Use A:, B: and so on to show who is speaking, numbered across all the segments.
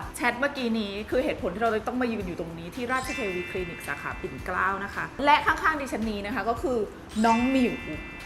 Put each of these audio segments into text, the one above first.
A: สดีค่ะแชทเมื่อกี้นี้คือเหตุผลที่เราเลยต้องมายืนอยู่ตรงนี้ที่ราชเทวีคลินิกสาขาปิ่นเกล้านะคะ และข้างๆดิฉันนี้นะคะก็คือน้องหมิว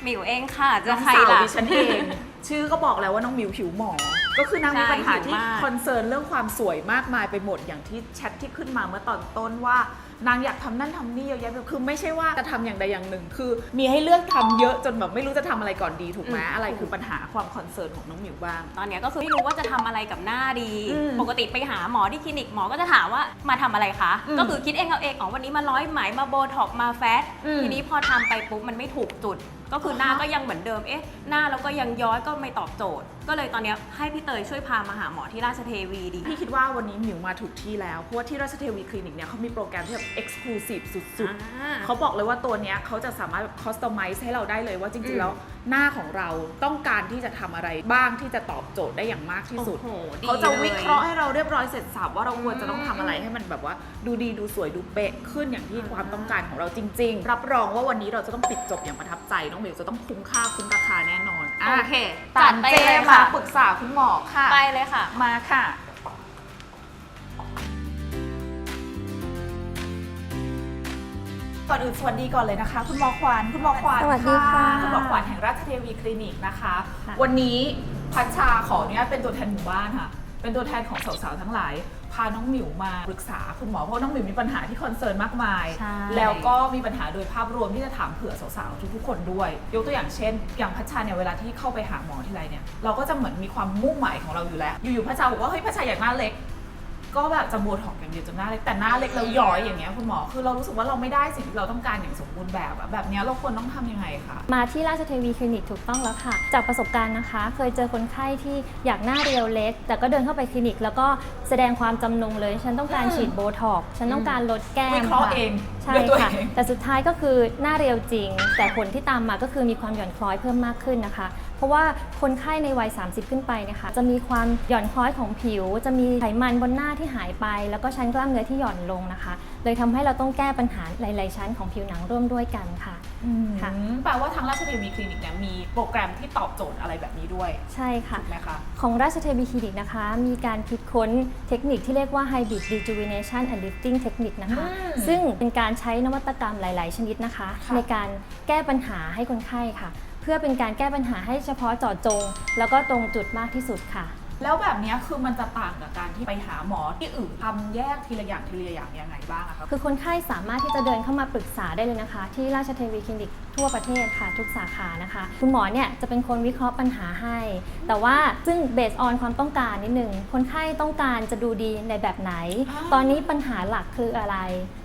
B: หมิวเองค่ะ จะ
A: น้อง
B: ใคร
A: สาว
B: ล่ะ
A: ดิฉันเอง ชื่อก็บอกแล้วว่าน้องหมิวผิวหมอก็คือนางมี
B: ใช่
A: ปัญหาที่
B: ผิวมาก
A: คอนเซิร์นเรื่องความสวยมากมายไปหมดอย่างที่แชทที่ขึ้นมาเมื่อตอนต้นว่า นางอยากทำนั่นทำนี่เยอะแยะไปคือไม่ใช่ว่าจะทำอย่างใดอย่างหนึ่ง คือ มีให้เลือกทำเยอะจนแบบไม่รู้จะทำอะไรก่อนดีถูกไหมอะไรคือปัญหาความคอนเซิร์นของน้องหมิวบ้าง
B: ตอนเนี้ยก็คือไม่รู้ว่าจะทำอะไรกับหน้าดี
A: อืม
B: ปกติไปหาหมอที่คลินิกหมอก็จะถามว่ามาทำอะไรคะ
A: อืม
B: ก็คือคิดเองเอาเองอ๋อวันนี้มาร้อยไหมมาโบท็อกซ์มาแฟต
A: อืม
B: ทีนี้พอทำไปปุ๊บมันไม่ถูกจุดก็คือหน้า
A: อ่าฮะ
B: ก็ยังเหมือนเดิม เอ๊ะ หน้าเราก็ยังย้อยก็ไม่ตอบโจทย์ ก็เลยตอนเนี้ยให้พี่เตยช่วยพามาหาหมอที่ราชเทวีดี
A: พี่คิดว่าวันนี้หมิวมาถูกที่แล้ว เพราะว่าที่ราชเทวีคลินิกเนี่ยเขามีโปรแกรมที่แบบเอ็กซ์คลูซีฟสุด
B: อ่า
A: ๆเขาบอกเลยว่าตัวเนี้ยเขาจะสามารถคอสตอมไมซ์ให้เราได้เลยว่าจ
B: อื
A: ริง
B: ม
A: ๆแล้วหน้าของเราต้องการที่จะทำอะไรบ้างที่จะตอบโจทย์ได้อย่างมากที่สุด
B: โอ้โหดี
A: เขาจะ
B: ลย
A: วิเคราะห์ให้เราเรียบร้อยเสร็จสับว่าเราควรจะต้องทำอะไร
B: อืม
A: ให้มันแบบว่า ดูดีดูสวยดูเป๊ะขึ้นอย่างที่ความต้องการของเราจริง ๆ รับรองว่าวันนี้เราจะต้องปิดจบอย่างประทับใจน้องหมิวจะต้องคุ้มค่าคุ้มราคาแน่นอนอะ
B: โอเค
A: ตาม
B: ไป
A: เจ
B: เลย
A: มา
B: ค่ะ
A: ปรึกษาคุณหมอค่ะ
B: ไปเลยค่ะ
A: มาค่ะ ก่อนอื่นสวัสดีก่อนเลยนะคะ คุณหมอขวัญคุณหมอขวัญ
C: สวัสดีค่ะ
A: คุณหมอขวัญแห่งราชเทวีคลินิกนะคะ
C: ค่ะ
A: วันนี้พัชชาขออนุญาตเป็นตัวแทนหมู่บ้านค่ะ เป็นตัวแทนของสาวๆทั้งหลาย พาน้องหมิวมาปรึกษาคุณหมอเพราะว่าน้องหมิวมีปัญหาที่คอนเซิร์นมากมาย
C: ใช่
A: แล้วก็มีปัญหาโดยภาพรวมที่จะถามเผื่อสาวๆทุกๆคนด้วย ยกตัวอย่างเช่น อย่างพัชชาเนี่ยเวลาที่เข้าไปหาหมอที่ไรเนี่ยเราก็จะเหมือนมีความมุ่งหมายของเราอยู่แล้ว อยู่ๆพัชชาบอกว่าเฮ้ยพัชชาอยากหน้าเล็ก ก็แบบจะโบท็อกซ์อย่างเดียวจนหน้าเล็กแต่หน้าเล็กแล้วย้อยอย่างเงี้ยคุณหมอคือเรารู้สึกว่าเราไม่ได้สิ่งที่เราต้องการอย่างสมบูรณ์แบบอะแบบเนี้ยเราควรต้องทำยังไงคะ
C: มาที่ราชเทวีคลินิกถูกต้องแล้วค่ะ จากประสบการณ์นะคะ เคยเจอคนไข้ที่อยากหน้าเรียวเล็ก แต่ก็เดินเข้าไปคลินิก แล้วก็แสดงความจำนงเลย ฉันต้องการ
A: อืม
C: ฉีดโบท็อกซ์ฉันต้องการลดแก้ม
A: วิเคราะห์
C: ค่ะ
A: เอง
C: ใช่
A: ด้วยตัว
C: ค่ะ
A: เอง
C: แต่สุดท้ายก็คือหน้าเรียวจริง แต่ผลที่ตามมาก็คือมีความหย่อนคล้อยเพิ่มมากขึ้นนะคะเพ ราะว่าคนไข้ในวัย 30 ขึ้นไปนะคะจะมีความหย่อนคล้อยของผิว จะมีไขมันบนหน้าที่หายไป แล้วก็ชั้นกล้ามเนื้อที่หย่อนลงนะคะ เลยทำให้เราต้องแก้ปัญหาหลาย ๆ ชั้นของผิวหนังร่วมด้วยกันค่ะค่ะ
A: อืมแปลว่าทางราชเทวีคลินิกเนี่ยมีโปรแกรมที่ตอบโจทย์อะไรแบบนี้ด้วย
C: ใช่ค่ะ
A: ถูกไหมคะ
C: ของราชเทวีคลินิกนะคะ มีการคิดค้นเทคนิคที่เรียกว่า Hybrid Rejuvenation and Lifting Technique นะคะ
A: อืม
C: ซึ่งเป็นการใช้นวัตกรรมหลาย ๆ ชนิดนะคะ
A: ค่ะ
C: ในการแก้ปัญหาให้คนไข้ค่ะ เพื่อเป็นการแก้ปัญหาให้เฉพาะเจาะจง แล้วก็ตรงจุดมากที่สุดค่ะ
A: แล้วแบบเนี้ยคือมันจะต่างกับการที่ไปหาหมอที่อื่นทำแยกทีละอย่างทีละอย่างยังไงบ้างอะคะ
C: คือคนไข้สามารถที่จะเดินเข้ามาปรึกษาได้เลยนะคะ ที่ราชเทวีคลินิกทั่วประเทศค่ะทุกสาขานะคะ คุณหมอเนี่ยจะเป็นคนวิเคราะห์ปัญหาให้ แต่ว่าซึ่งเบสออนความต้องการนิดหนึ่งคนไข้ต้องการจะดูดีในแบบไหน
A: อ่า
C: ตอนนี้ปัญหาหลักคืออะไร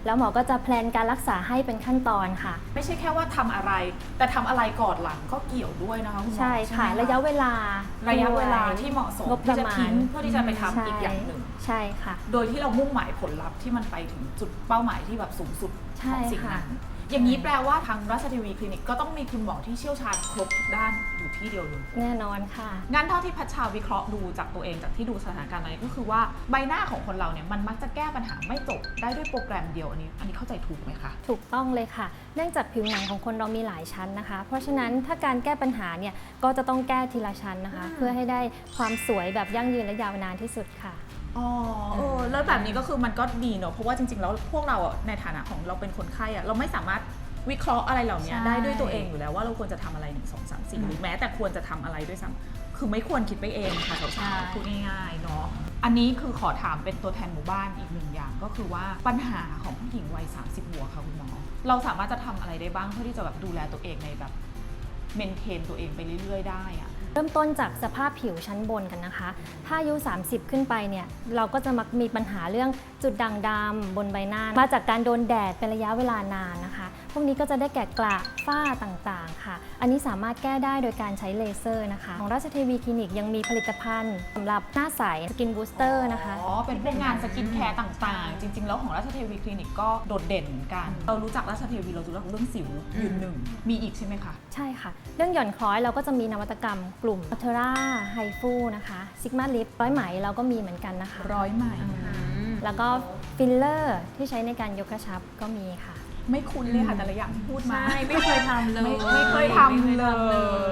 C: แล้วหมอก็จะแพลนการรักษาให้เป็นขั้นตอนค่ะ
A: ไม่ใช่แค่ว่าทำอะไร แต่ทำอะไรก่อนหลังก็เกี่ยวด้วยนะคะคุณหมอ
C: ใช่ค่ะ
A: ไหม
C: ระยะเวลา
A: ระยะเวลา
C: ด้วย
A: ที่เหมาะสม
C: งบประ
A: ที่จะ
C: มาณ
A: ทิ้งเพื่อที่จะไปทำ
C: ใช่
A: อีกอย่างหนึ่ง
C: ใช่ค่ะ
A: โดยที่เรามุ่งหมายผลลัพธ์ที่มันไปถึงจุดเป้าหมายที่แบบสูงสุด
C: ใช่
A: ของสิ่ง
C: ค่ะ
A: นั้น อย่างนี้แปลว่าทางราชเทวีคลินิกก็ต้องมีคุณหมอที่เชี่ยวชาญครบทุกด้าน อยู่ที่เดียวเลย
C: แน่นอนค่ะ
A: งั้นเท่าที่พัชชาวิเคราะห์ดูจากตัวเองจากที่ดูสถานการณ์มานี้ก็คือว่าใบหน้าของคนเราเนี่ยมันมักจะแก้ปัญหาไม่จบได้ด้วยโปรแกรมเดียวอันนี้ อันนี้เข้าใจถูกไหมคะ
C: ถูกต้องเลยค่ะ เนื่องจากผิวหนังของคนเรามีหลายชั้นนะคะ เพราะฉะนั้นถ้าการแก้ปัญหาเนี่ยก็จะต้องแก้ทีละชั้นนะคะ
A: อืม
C: เพื่อให้ได้ความสวยแบบยั่งยืนและยาวนานที่สุดค่ะ
A: อ๋อเออแล้วแบบนี้ก็คือมันก็ดีเนอะเพราะว่าจริงๆแล้วพวกเราอะในฐานะของเราเป็นคนไข้อะเราไม่สามารถ วิเคราะห์อะไรเหล่านี้
C: ใช่
A: ได้ด้วยตัวเองอยู่แล้วว่าเราควรจะทำอะไรหนึ่งสองสามสี่หรือแม้แต่ควรจะทำอะไรด้วยซ้ำคือไม่ควรคิดไปเองค่ะสาวๆพูดง่ายๆเนาะอันนี้คือขอถามเป็นตัวแทนหมู่บ้านอีกหนึ่งอย่าง ก็คือว่าปัญหาของผู้หญิงวัย30บวกค่ะคุณหมอเราสามารถจะทำอะไรได้บ้างเพื่อที่จะแบบดูแลตัวเองในแบบเมนเทนตัวเองไปเรื่อยๆ ได้อะ
C: เริ่มต้นจากสภาพผิวชั้นบนกันนะคะ ถ้าอายุ 30 ขึ้นไปเนี่ย เราก็จะมักมีปัญหาเรื่องจุดด่างดำบนใบหน้า มาจากการโดนแดดเป็นระยะเวลานานนะคะพ วกนี้ก็จะได้แก่กระฝ้าต่างๆ ค่ะ อันนี้สามารถแก้ได้โดยการใช้เลเซอร์นะคะ ของราชเทวีคลินิกยังมีผลิตภัณฑ์สำหรับหน้าใสสกินบูสเตอร์นะคะ
A: อ๋อ เป็นพวกงานสกินแคร์ต่างๆ จริง ๆ แล้วของราชเทวีคลินิกก็โดดเด่นเหมือนกัน เรารู้จักราชเทวีเรารู้จักเรื่องสิวยืนหนึ่ง มีอีกใช่ไหมคะ
C: ใช่ค่ะ เรื่องหย่อนคล้อยเราก็จะมีนวัตกรรมกลุ่มอัลเทราไฮฟูนะคะซิกมาลิปร้อยไหมเราก็มีเหมือนกันนะคะ
A: ร้อยใหม่
C: แล้วก็ฟิลเลอร์ที่ใช้ในการยกกระชับก็มีค่ะ
A: ไม่คุ้นเลยค่ะแต่ละอย่างที่พูดมา
B: ใช่ไม่เคยทำเลย
A: ไม่ไม่เคยทำเล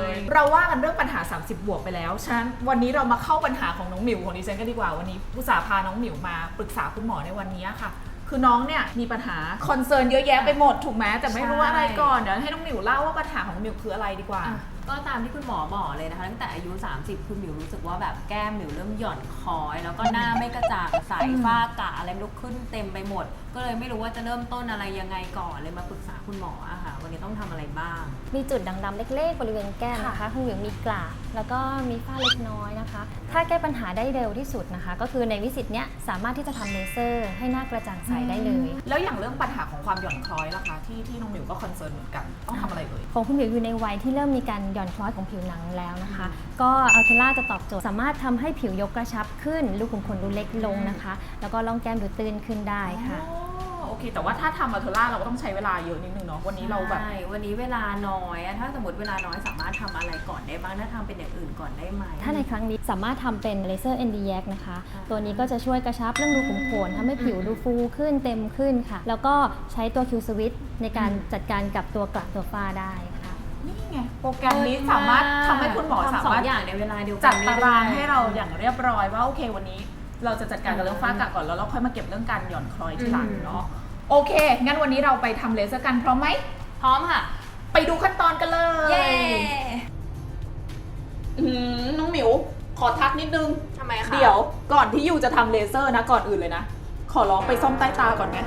A: ย เราว่ากันเรื่องปัญหา 30 บวกไปแล้ว ฉะนั้นวันนี้เรามาเข้าปัญหาของน้องหมิวของดิฉันกันดีกว่า วันนี้ผู้สาห์พาน้องหมิวมาปรึกษาคุณหมอในวันนี้ค่ะ คือน้องเนี่ยมีปัญหาคอนเซิร์นเยอะแยะไปหมดถูกไหมแต่ไม่รู้ว่าอะไรก่อน เดี๋ยวให้น้องหมิวเล่าว่าปัญหาของน้องหมิวคืออะไรดีกว่า
B: อะก็ตามที่คุณหมอบอกเลยนะคะตั้งแต่อายุ 30 คุณหมิวรู้สึกว่าแบบแก้มหมิวเริ่มหย่อนคอย แล้วก็หน้าไม่กระจ่างใส
A: อืม
B: ฝ้ากระอะไรไม่รู้ขึ้นเต็มไปหมด ก็เลยไม่รู้ว่าจะเริ่มต้นอะไรยังไงก่อนเลยมาปรึกษาคุณหมออะค่ะวันนี้ต้องทำอะไรบ้าง
C: มีจุดด่างดำเล็กๆ บริเวณแก้มนะคะคุณหมิวมีกระแล้วก็มีฝ้าเล็กน้อยนะคะ ถ้าแก้ปัญหาได้เร็วที่สุดนะคะ ก็คือในวิสิตเนี้ยสามารถที่จะทำเลเซอร์ให้หน้ากระจ่างใสได้เลย
A: แล้วอย่างเรื่องปัญหาของความหย่อนคล้อยล่ะคะ ที่ที่น้องหมิวก็คอนเซิร์นเหมือนกัน ต้องทำอะไรเอ่ย
C: ของคุณหมิวอยู่ในวัยที่เริ่มมีการหย่อนคล้อยของผิวหนังแล้วนะคะ ก็อัลเทล่าจะตอบโจทย์สามารถทำให้ผิวยกกระชับขึ้นรูขุมขนดูเล็กลงนะคะ แล้วก็ร่องแก้มดูตื้นขึ้นได้ค่ะ
A: อ๋อโอ เค แต่ว่าถ้าทำอัลเทอร่าเราก็ต้องใช้เวลาเยอะนิดนึงเนาะวันนี้เราแบบ
B: ใช่วันนี้เวลาน้อยอะถ้าสมมติเวลาน้อยสามารถทำอะไรก่อนได้บ้างถ้าทำเป็นอย่างอื่นก่อนได้ไหม
C: ถ้าในครั้งนี้สามารถทำเป็นเลเซอร์ ND y a c นะคะตัวนี้ก็จะช่วยกระชับเรื่องรูขุมขนทำให้ผิวดูฟูขึ้นเต็มขึ้นค่ะ แล้วก็ใช้ตัว Q Switch ในการจัดการกับตัวกระตัวฝ้าได้ค่ะ
A: นี่ไง โปรแกรมนี้สามารถทำให้คุณหมอสา
B: ทำสอ
A: มารถ
B: งอย่างในเวลาเดียวกั
A: จัด
B: น
A: ตาราง
B: ได้
A: ให้เราอย่างเรียบร้อยว่าโอเควันนี้ เราจะจัดการกับเรื่องฝ้ากระก่อนแล้วเราค่อยมาเก็บเรื่องการหย่อนคล้อยทีหลังเนาะ โอเค งั้นวันนี้เราไปทำเลเซอร์กันพร้อมไหม
B: พร้อมค่ะ
A: ไปดูขั้นตอนกันเลย
B: เย้
A: อืมน้องหมิว ขอทักนิดนึง
B: ทำไมคะ
A: เดี๋ยว ก่อนที่ยูจะทำเลเซอร์นะ ก่อนอื่นเลยนะ ขอร้องไปซ่อมใต้ตาก่อนไง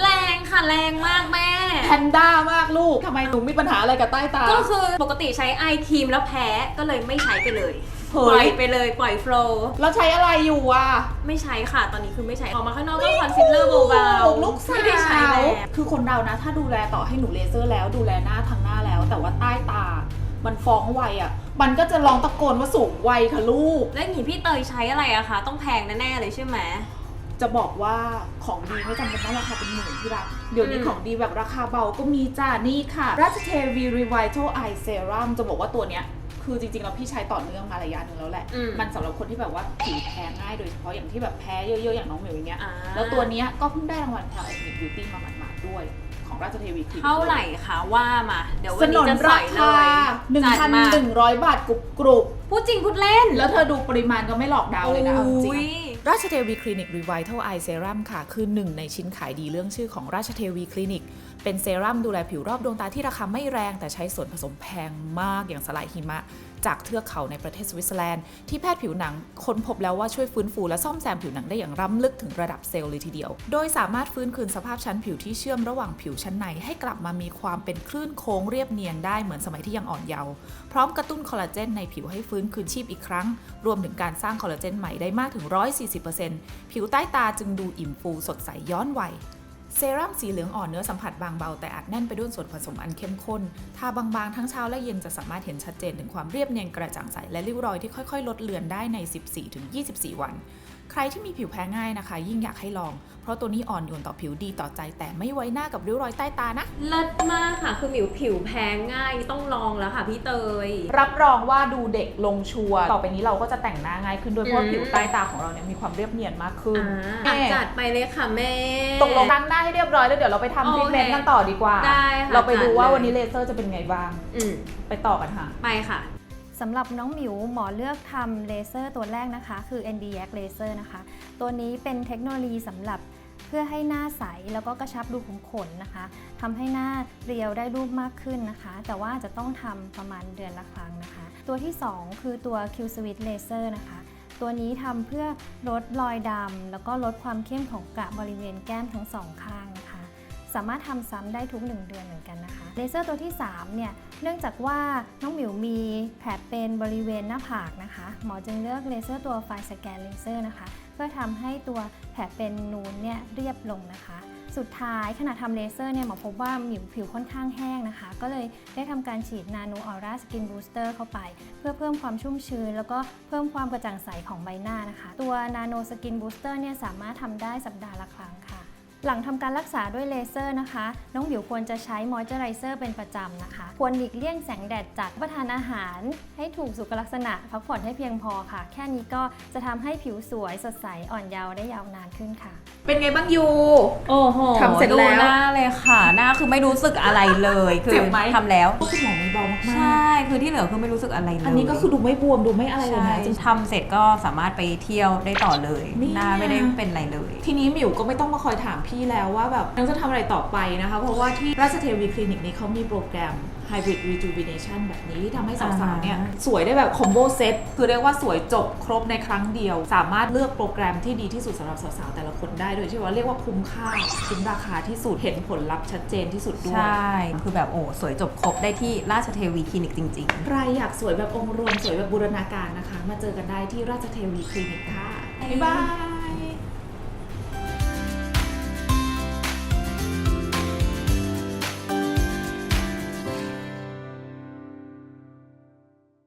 B: แรงค่ะ แรงมากแม่
A: แพนด้ามากลูก ทำไมหนูมีปัญหาอะไรกับใต้ตา
B: ก็คือปกติใช้ไอครีมแล้วแพ้ก็เลยไม่ใช้ไปเลย
A: เฮ้ย
B: ปล่อยไปเลยปล่อยโฟลว์
A: แล้วใช้อะไรอยู่อะ
B: ไม่ใช้ค่ะตอนนี้คือไม่ใช้ออกมาข้างนอกก็คอนซีลเลอร์เบาๆ
A: ลูกสา
B: ไม่ได้ใช้
A: ว
B: แล้ว
A: คือคนเรานะ ถ้าดูแลต่อให้หนูเลเซอร์แล้ว ดูแลหน้าทางหน้าแล้ว แต่ว่าใต้ตา มันฟ้องวัยอะ มันก็จะลองตะโกนว่าสูงวัยค่ะลูก
B: แล้วอย่างนี้พี่เตยใช้อะไรอะคะต้องแพงแน่ๆเลยใช่ไหม
A: จะบอกว่าของดีไม่จำเป็นต้องราคาเป็นหมื่นที่รักเดี๋ยวนี้
B: อืม
A: ของดีแบบราคาเบาก็มีจ้านี่ค่ะ ราชเทวี Revital Eye Serum จะบอกว่าตัวเนี้ย คือจริงๆแล้วพี่ใช้ต่อเนื่องมาระยะหนึ่งแล้วแหละ
B: อืม
A: มันสำหรับคนที่แบบว่าผิวแพ้ง่ายโดยเฉพาะอย่างที่แบบแพ้เยอะๆ อย่างน้องเหมียวอย่างเงี้ย
B: อ่า
A: แล้วตัวเนี้ยก็เพิ่งได้รางวัล Cal Ethnic Beauty มาหมาดๆด้วย ของราชเทวีคลินิก
B: เท่าไหร่คะว่ามา เดี๋ยว
A: ส
B: วัน
A: น
B: นี้
A: น
B: จะใส่
A: รา
B: เล
A: คาย
B: จัดมา
A: 1,100บาทกรุบกรุบ
B: พูดจริงพูดเล่น
A: ๆแล้วเธอดูปริมาณก็ไม่หลอกดาวเลยนะเอาจริง
B: โอ้
A: ๆ
B: ย
A: ราชเทวีคลินิกรีไวท์เทลไอเซรั่มค่ะ คือหนึ่งในชิ้นขายดีเรื่องชื่อของราชเทวีคลินิก เป็นเซรั่มดูแลผิวรอบดวงตาที่ราคาไม่แรง แต่ใช้ส่วนผสมแพงมากอย่างสลายหิมะ จากเทือกเขาในประเทศสวิตเซอร์แลนด์ที่แพทย์ผิวหนังค้นพบแล้วว่าช่วยฟื้นฟูและซ่อมแซมผิวหนังได้อย่างล้ำลึกถึงระดับเซลล์เลยทีเดียว โดยสามารถฟื้นคืนสภาพชั้นผิวที่เชื่อมระหว่างผิวชั้นในให้กลับมามีความเป็นคลื่นโค้งเรียบเนียนได้เหมือนสมัยที่ยังอ่อนเยาว์พร้อมกระตุ้นคอลลาเจนในผิวให้ฟื้นคืนชีพอีกครั้ง รวมถึงการสร้างคอลลาเจนใหม่ได้มากถึง 140%ผิวใต้ตาจึงดูอิ่มฟูสดใสย้อนวัย เซรั่มสีเหลืองอ่อนเนื้อสัมผัสบางเบาแต่อัดแน่นไปด้วยส่วนผสมอันเข้มข้น ทาบางๆ ทั้งเช้าและเย็นจะสามารถเห็นชัดเจนถึงความเรียบเนียนกระจ่างใส และริ้วรอยที่ค่อยๆ ลดเลือนได้ใน 14-24 วัน ใครที่มีผิวแพ้ง่ายนะคะ ยิ่งอยากให้ลอง เพราะตัวนี้อ่อนโยนต่อผิวดีต่อใจ แต่ไม่ไว้หน้ากับริ้วรอยใต้ตานะ
B: เลิศมากค่ะ คือหมิวผิวแพ้ง่ายต้องลองแล้วค่ะพี่เตย
A: รับรองว่าดูเด็กลงชัวร์ต่อไปนี้เราก็จะแต่งหน้าง่ายขึ้นด้วยเพราะว่า
B: อืม
A: ผิวใต้ตาของเราเนี่ยมีความเรียบเนียนมากขึ้น
B: อ่า
A: แม่
B: จัดไปเลยค่ะแม่
A: ตกลงล้างหน้าให้เรียบร้อยแล้วเดี๋ยวเราไปทำทรีทเมนต์กันต่อดีกว่า
B: ได้ค่ะ
A: เราไปดูว่า
B: จัดเลย
A: วันนี้เลเซอร์จะเป็นไงบ้าง
B: อืม
A: ไปต่อกันค่ะ
B: ไปค่ะ
C: สำหรับน้องหมิวหมอเลือกทำเลเซอร์ตัวแรกนะคะ คือ ND y a c Laser นะคะ ตัวนี้เป็นเทคโนโลยีสำหรับเพื่อให้หน้าใสแล้วก็กระชับรูขุมขนนะคะทำให้หน้าเรียวได้รูปมากขึ้นนะคะ แต่ว่าจะต้องทำประมาณเดือนละครั้งนะคะ ตัวที่ 2 คือตัว Q Switch Laser นะคะตัวนี้ทำเพื่อลดรอยดำแล้วก็ลดความเข้มของกระบริเวณแก้มทั้งสองข้าง สามารถทำซ้ำได้ทุก 1 เดือนเหมือนกันนะคะ เลเซอร์ตัวที่3เนี่ย เนื่องจากว่าน้องหมิวมีแผลเป็นบริเวณหน้าผากนะคะ หมอจึงเลือกเลเซอร์ตัวไฟสแกนเลเซอร์นะคะ เพื่อทำให้ตัวแผลเป็นนูนเนี่ยเรียบลงนะคะสุดท้ายขณะทำเลเซอร์เนี่ยหมอพบว่าหมิวผิวค่อนข้างแห้งนะคะ ก็เลยได้ทำการฉีดนาโนออร่าสกินบูสเตอร์เข้าไป เพื่อเพิ่มความชุ่มชื้น แล้วก็เพิ่มความกระจ่างใสของใบหน้านะคะ ตัวนาโนสกินบูสเตอร์เนี่ยสามารถทำได้สัปดาห์ละครั้งค่ะ หลังทำการรักษาด้วยเลเซอร์นะคะ น้องหมิวควรจะใช้มอยเจอไรเซอร์เป็นประจำนะคะ ควรหลีกเลี่ยงแสงแดดจัดรับประทานอาหาร ให้ถูกสุขลักษณะ พักผ่อนให้เพียงพอค่ะ แค่นี้ก็จะทำให้ผิวสวยสดใสอ่อนเยาว์ได้ยาวนานขึ้นค่ะ
A: เป็นไงบ้างยู
B: โอ้โห
A: ทำเสร็จแล้ว
B: ดูหน้าเลยค่ะ หน้าคือไม่รู้สึกอะไรเลยคือ
A: เจ็บไหม
B: ทำแล้ว
A: คุณหมอมือเบามาก
B: ใช่ คือที่เหลือคือไม่รู้สึกอะไรเลย
A: อันนี้ก็คือดูไม่บวมดูไม่อะไรเลย
B: ใช่
A: นะจริง
B: ทำเสร็จก็สามารถไปเที่ยวได้ต่อเลย
A: นี่
B: หน้าไม่ได้เป็นอะไรเลย
A: ทีนี้หมิวก็ไม่ต้องมาคอยถามพี่แล้วว่าแบบน้องจะทำอะไรต่อไปนะคะ เพราะว่าที่ราชเทวีคลินิกนี้เขามีโปรแกรม Hybrid Rejuvenation แบบนี้ที่ทำให้สาวๆเนี่ย
B: อ่า
A: สวยได้แบบคอมโบเซตคือเรียกว่าสวยจบครบในครั้งเดียว สามารถเลือกโปรแกรมที่ดีที่สุดสำหรับสาวๆแต่ละคนได้โดยที่ว่าเรียกว่าคุ้มค่าคุ้มราคาที่สุดเห็นผลลัพธ์ชัดเจนที่สุดด้วย
B: ใช่คือแบบโอ้สวยจบครบได้ที่ราชเทวีคลินิกจริง ๆ
A: ใครอยากสวยแบบองค์รวม สวยแบบบูรณาการนะคะ มาเจอกันได้ที่ราชเทวีคลินิกค่ะ บ๊ายบาย